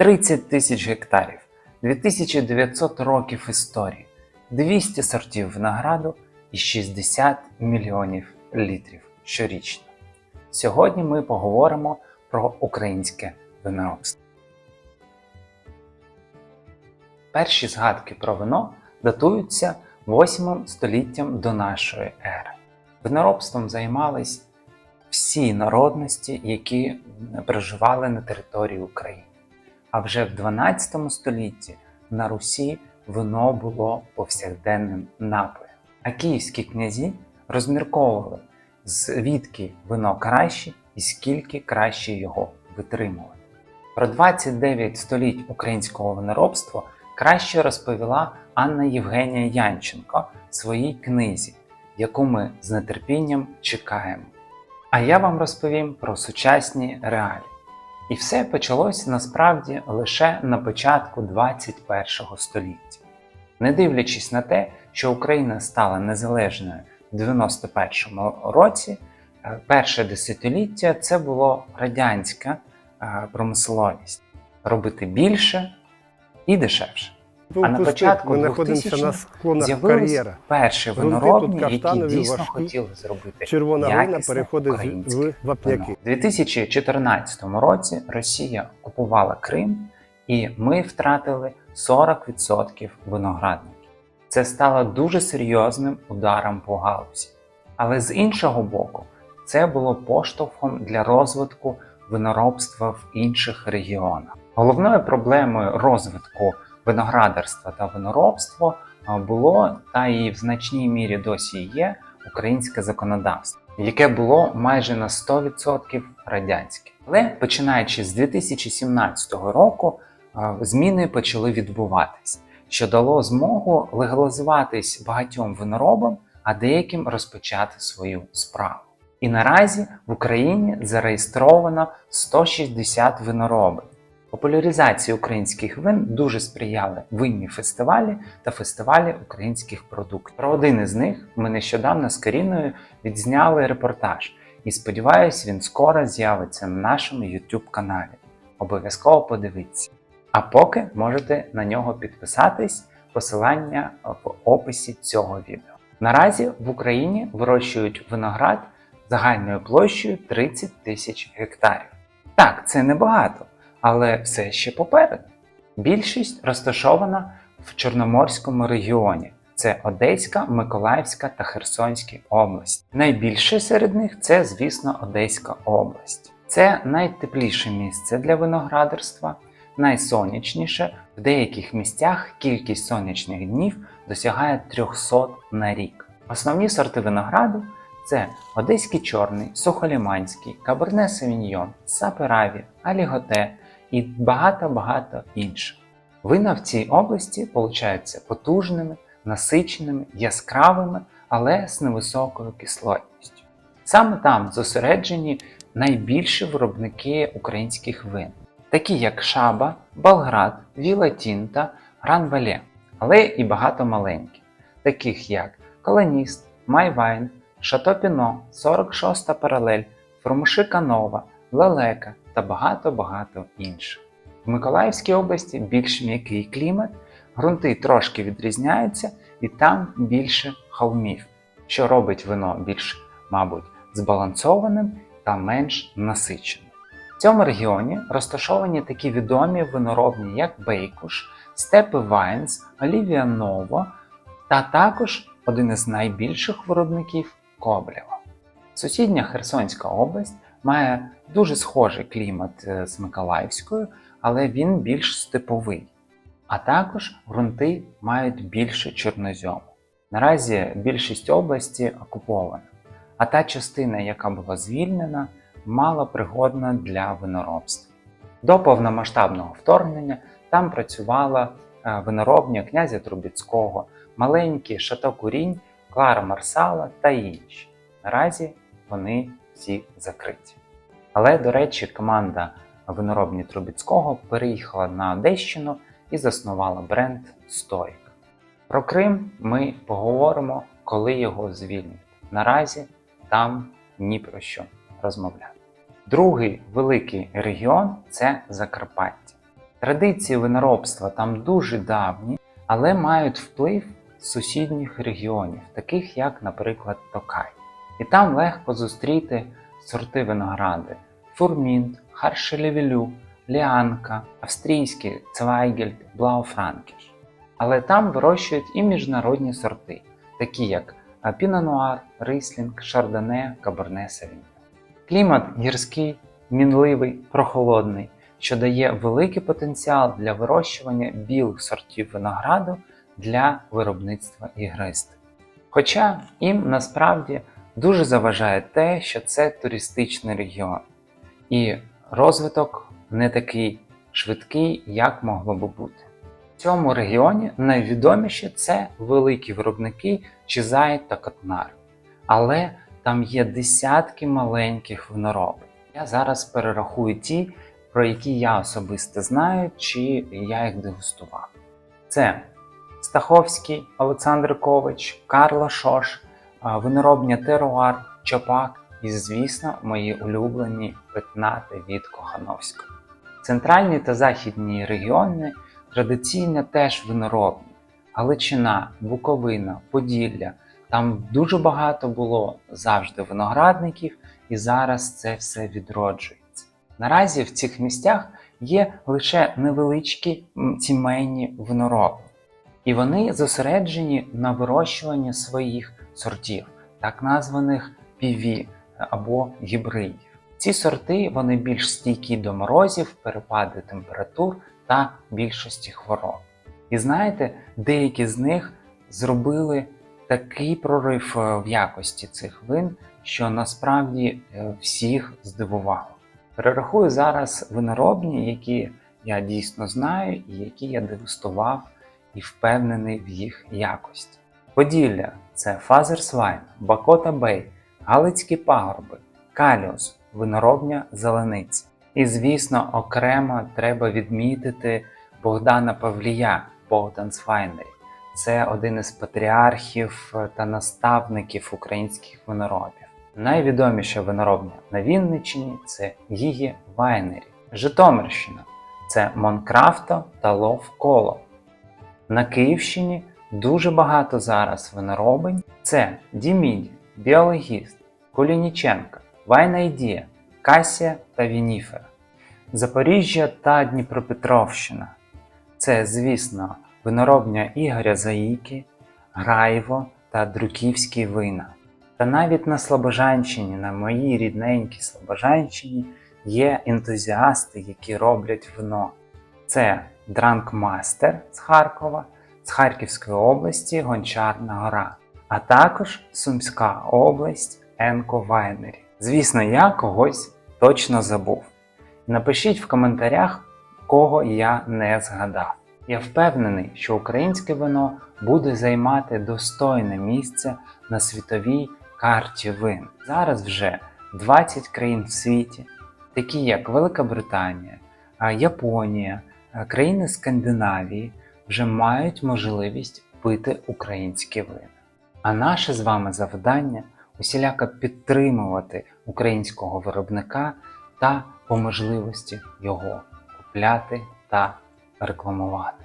30 тисяч гектарів, 2900 років історії, 200 сортів винограду і 60 мільйонів літрів щорічно. Сьогодні ми поговоримо про українське виноробство. Перші згадки про вино датуються 8 століттям до нашої ери. Виноробством займались всі народності, які проживали на території України. А вже в 12 столітті на Русі вино було повсякденним напоєм. А київські князі розмірковували, звідки вино краще і скільки краще його витримувати. Про 29 століть українського виноробства краще розповіла Анна Євгенія Янченко в своїй книзі, яку ми з нетерпінням чекаємо. А я вам розповім про сучасні реалії. І все почалось насправді лише на початку 21 століття. Не дивлячись на те, що Україна стала незалежною в 91 році, е, перше десятиліття це було радянська е, промисловість робити більше і дешевше. А на початку ми 2000-х на склонах З'явились перші виноробні, які дійсно хотіли зробити Червона переходить в вапняки. У 2014 році Росія окупувала Крим, і ми втратили 40% виноградників. Це стало дуже серйозним ударом по галузі. Але з іншого боку, це було поштовхом для розвитку виноробства в інших регіонах. Головною проблемою розвитку виноградарства та виноробства а, було та і в значній мірі досі є українське законодавство, яке було майже на 100% радянське. Але починаючи з 2017 року, зміни почали відбуватись, що дало змогу легалізуватись багатьом виноробам, а деяким розпочати свою справу. І наразі в Україні зареєстровано 160 виноробів. Популяризації українських вин дуже сприяли винні фестивалі та фестивалі українських продуктів. Про один із них ми нещодавно з Каріною відзняли репортаж, і сподіваюсь, він скоро з'явиться на нашому YouTube каналі. Обов'язково подивіться. А поки можете на нього підписатись, посилання в описі цього відео. Наразі в Україні вирощують виноград загальною площею 30 тисяч гектарів. Так, це небагато, але все ще попереду. Більшість розташована в Чорноморському регіоні. Це Одеська, Миколаївська та Херсонська області. Найбільше серед них це, звісно, Одеська область. Це найтепліше місце для виноградарства, найсонячніше. В деяких місцях кількість сонячних днів досягає 300 на рік. Основні сорти винограду це Одеський чорний, Сухоліманський, Каберне Савіньйон, Сапераві, Аліготе і багато-багато інших. Вина в цій області получаються потужними, насиченими, яскравими, але з невисокою кислотністю. Саме там зосереджені найбільші виробники українських вин, такі як Шаба, Болград, Віла Тінта, Гранвале, але і багато маленьких, таких як Колоніст, Майвайн, Шато Піно, 46 паралель, Формушика Нова, Лелека та багато-багато інших. В Миколаївській області більш м'який клімат, ґрунти трошки відрізняються і там більше холмів, що робить вино більш, мабуть, збалансованим та менш насиченим. В цьому регіоні розташовані такі відомі виноробні, як Бейкуш, Степи Вайнс, Олівія Ново та також один із найбільших виробників Коблєва. Сусідня Херсонська область має дуже схожий клімат е, з Миколаївською, але він більш степовий. А також ґрунти мають більше чорнозьому. Наразі більшість області окупована, а та частина, яка була звільнена, мало пригодна для виноробства. До повномасштабного вторгнення там працювала е, виноробня князя Трубіцького, маленькі Шато Курінь, Клара Марсала та інші. Наразі вони всі закриті. Але, до речі, команда виноробні Трубіцького переїхала на Одещину і заснувала бренд Стоїк. Про Крим ми поговоримо, коли його звільнять. Наразі там ні про що розмовляти. Другий великий регіон це Закарпаття. Традиції виноробства там дуже давні, але мають вплив сусідніх регіонів, таких як, наприклад, Токай. І там легко зустріти сорти виногради Фурмінт, Харшелевілю, Ліанка, австрійський Цвайгельд, Блауфранкіш. Але там вирощують і міжнародні сорти, такі як Пінонуар, Рислінг, Шардоне, Каберне Савіньйон. Клімат гірський, мінливий, прохолодний, що дає великий потенціал для вирощування білих сортів винограду для виробництва ігристи. Хоча їм насправді дуже заважає те, що це туристичний регіон, і розвиток не такий швидкий, як могло би бути. В цьому регіоні найвідоміші це великі виробники Чизай та Катнар. Але там є десятки маленьких виноробів. Я зараз перерахую ті, про які я особисто знаю, чи я їх дегустував. Це Стаховський, Олександр Кович, Карла Шош, виноробня Теруар, Чопак і, звісно, мої улюблені петнати від Кохановського. Центральні та західні регіони традиційно теж виноробні. Галичина, Буковина, Поділля. Там дуже багато було завжди виноградників, і зараз це все відроджується. Наразі в цих місцях є лише невеличкі сімейні винороби, і вони зосереджені на вирощуванні своїх сортів, так названих PV або гібридів. Ці сорти вони більш стійкі до морозів, перепади температур та більшості хвороб. І знаєте, деякі з них зробили такий прорив е, в якості цих вин, що насправді е, всіх здивувало. Перерахую зараз виноробні, які я дійсно знаю і які я дегустував і впевнений в їх якості. Поділля це Фазерсвайн, Бакота Бей, Галицькі пагорби, Каліус, виноробня Зелениці. І, звісно, окремо треба відмітити Богдана Павлія, Богдан Свайнері. Це один із патріархів та наставників українських виноробів. Найвідоміша виноробня на Вінниччині це Гігі Вайнері. Житомирщина це Монкрафто та Лов Коло. На Київщині дуже багато зараз виноробень. Це Діміді, Біологіст, Колініченка, Вайна Ідія, Касія та Вініфера. Запоріжжя та Дніпропетровщина. Це, звісно, виноробня Ігоря Заїки, Граєво та Друківські вина. Та навіть на Слобожанщині, на моїй рідненькій Слобожанщині, є ентузіасти, які роблять вино. Це Дранкмастер з Харкова, з Харківської області Гончарна Гора, а також Сумська область Енко Вайнері. Звісно, я когось точно забув. Напишіть в коментарях, кого я не згадав. Я впевнений, що українське вино буде займати достойне місце на світовій карті вин. Зараз вже 20 країн в світі, такі як Велика Британія, Японія, країни Скандинавії, вже мають можливість пити українські вина. А наше з вами завдання усіляко підтримувати українського виробника та по можливості його купляти та рекламувати.